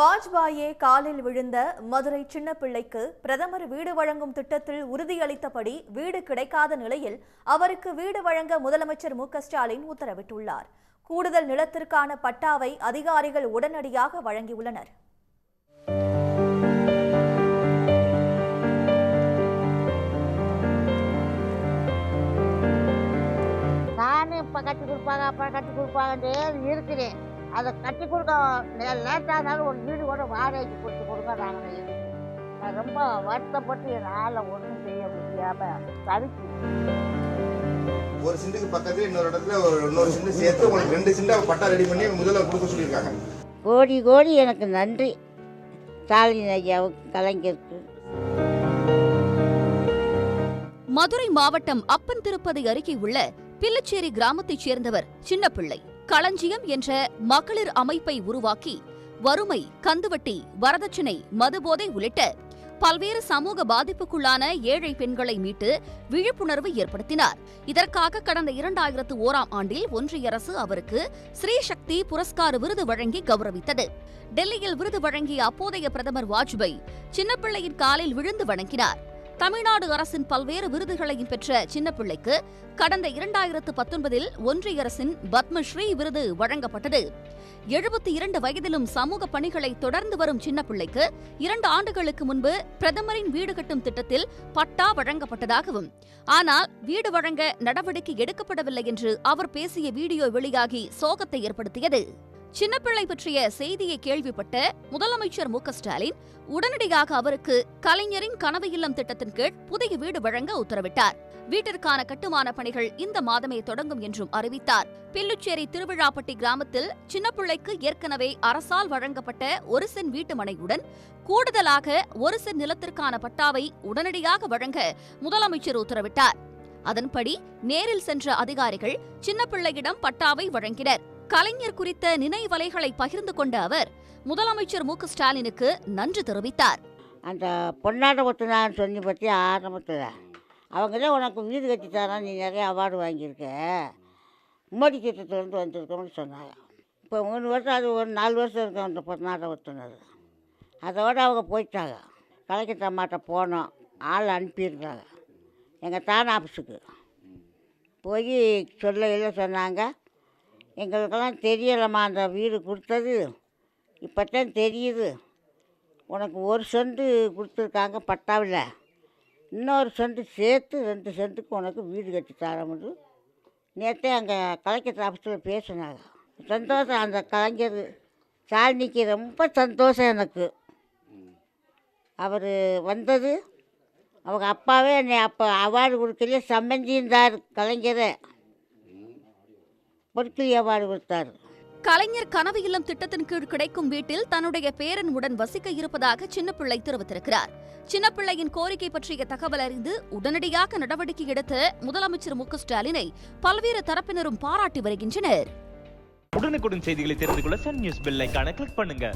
வாஜ்பாயே காலில் விழுந்த மதுரை சின்ன பிள்ளைக்கு பிரதமர் வீடு வழங்கும் திட்டத்தில் உறுதியளித்தபடி வீடு கிடைக்காத நிலையில் அவருக்கு வீடு வழங்க முதலமைச்சர் மு ஸ்டாலின் உத்தரவிட்டுள்ளார். கூடுதல் நிலத்திற்கான பட்டாவை அதிகாரிகள் உடனடியாக வழங்கியுள்ளனர். நானும் இப்போ கட்டி கொடுப்பாங்க அப்பா கட்டி கொடுப்பாங்கன்றே இருக்கிறேன் அதை கட்டி கொடுக்க லேட்டாக இருந்தாலும் ஒரு வீடு கூட வாடகைக்கு கொடுத்து இருக்கோம் நான் ரொம்ப வருத்தப்பட்டு என்னால் ஒன்றும் செய்ய முடியாமல் தவிச்சு ஒரு சிண்டுக்கு பக்கத்துல இன்னொரு இடத்துல ஒரு இன்னொரு சிண்டு சேர்த்து உங்களுக்கு ரெண்டு சிண்டா பட்டா ரெடி பண்ணி முதல்ல கொடுக்க சொல்லியிருக்காங்க. கோடி கோடி எனக்கு நன்றி. ஸ்டாலின் ஐயாவுக்கு கலைஞருக்கு. மதுரை மாவட்டம் அப்பன் திருப்பதி அருகே உள்ள பில்லச்சேரி கிராமத்தைச் சேர்ந்தவர் சின்னப்பிள்ளை. களஞ்சியம் என்ற மகளிர் அமைப்பை உருவாக்கி வறுமை கந்துவட்டி வரதட்சணை மதுபோதை உள்ளிட்ட பல்வேறு சமூக பாதிப்புக்குள்ளான ஏழை பெண்களை மீட்டு விழிப்புணர்வு ஏற்படுத்தினார். இதற்காக கடந்த இரண்டாயிரத்து ஓராம் ஆண்டில் ஒன்றிய அரசு அவருக்கு ஸ்ரீ சக்தி புரஸ்கார் விருது வழங்கி கௌரவித்தது. டெல்லியில் விருது வழங்கிய அப்போதைய பிரதமர் வாஜ்பாய் சின்னப்பிள்ளையின் காலில் விழுந்து வணங்கினார். தமிழ்நாடு அரசின் பல்வேறு விருதுகளையும் பெற்ற சின்னப்பிள்ளைக்கு கடந்த இரண்டாயிரத்து பத்தொன்பதில் ஒன்றிய அரசின் பத்மஸ்ரீ விருது வழங்கப்பட்டது. எழுபத்தி இரண்டு வயதிலும் சமூக பணிகளை தொடர்ந்து வரும் சின்னப்பிள்ளைக்கு இரண்டு ஆண்டுகளுக்கு முன்பு பிரதமரின் வீடு கட்டும் திட்டத்தில் பட்டா வழங்கப்பட்டதாகவும் ஆனால் வீடு வழங்க நடவடிக்கை எடுக்கப்படவில்லை என்று அவர் பேசிய வீடியோ வெளியாகி சோகத்தை ஏற்படுத்தியது. சின்னப்பிள்ளை பற்றிய செய்தியை கேள்விப்பட்ட முதலமைச்சர் மு ஸ்டாலின் உடனடியாக அவருக்கு கலைஞரின் கனவு இல்லம் திட்டத்தின் கீழ் புதிய வீடு வழங்க உத்தரவிட்டார். வீட்டிற்கான கட்டுமான பணிகள் இந்த மாதமே தொடங்கும் என்றும் அறிவித்தார். பில்லுச்சேரி திருவிழாப்பட்டி கிராமத்தில் சின்னப்பிள்ளைக்கு ஏற்கனவே அரசால் வழங்கப்பட்ட ஒரு சென் வீட்டு மனையுடன் கூடுதலாக ஒரு சென் நிலத்திற்கான பட்டாவை உடனடியாக வழங்க முதலமைச்சர் உத்தரவிட்டார். அதன்படி நேரில் சென்ற அதிகாரிகள் சின்னப்பிள்ளையிடம் பட்டாவை வழங்கினர். கலைஞர் குறித்த நினைவலைகளை பகிர்ந்து கொண்ட அவர் முதலமைச்சர் மு. ஸ்டாலினுக்கு நன்றி தெரிவித்தார். அந்த பொன்னாட ஒத்துனான்னு சொல்லி பற்றி ஆரம்பத்தில்? அவங்க தான் உனக்கு வீடு கட்டி தரேன் நீ நிறைய அவார்டு வாங்கியிருக்க. மோடி திட்டத்துலேருந்து வந்திருக்கோம்னு சொன்னாங்க. இப்போ மூணு வருஷம் அது ஒரு நாலு வருஷம் இருக்கும் அந்த பொன்னாட ஒத்துனது அதோட அவங்க போயிட்டாங்க. கலைஞர் தம்மாட்ட போனோம். ஆள் அனுப்பியிருந்தாங்க. எங்கள் தான ஆஃபீஸுக்கு. போய் சொல்ல சொன்னாங்க. எங்களுக்கெல்லாம் தெரியலைம்மா அந்த வீடு கொடுத்தது. இப்போ தான் தெரியுது. உனக்கு ஒரு சென்ட் கொடுத்துருக்காங்க பட்டாவில். இன்னொரு சென்ட் சேர்த்து ரெண்டு சென்ட்டுக்கு உனக்கு வீடு கட்டி முடியும் நேற்றே அங்கே கலெக்டர் ஆஃபீஸில் பேசினாங்க. சந்தோஷம் அந்த கலைஞர். சாலினிக்கு ரொம்ப சந்தோஷம் எனக்கு. அவர் வந்தது. அவங்க அப்பாவே என்னை அப்போ அவார்டு கொடுக்கலையே சம்மந்தியிருந்தார் கலைஞரை. பொற்கிளி அவார்டு கொடுத்தாரு. கலைஞர் கனவு இல்லம் திட்டத்தின் கீழ் கிடைக்கும் வீட்டில் தன்னுடைய பேரன் உடன் வசிக்க இருப்பதாக சின்னப்பிள்ளை தெரிவித்திருக்கிறார். சின்னப்பிள்ளையின் கோரிக்கை பற்றிய தகவல் அறிந்து உடனடியாக நடவடிக்கை எடுத்த முதலமைச்சர் மு க ஸ்டாலினை பல்வேறு தரப்பினரும் பாராட்டி வருகின்றனர். உடனுக்குடன் செய்திகளை தெரிந்து கொள்ள சன் நியூஸ் பெல் ஐகானை கிளிக் பண்ணுங்க.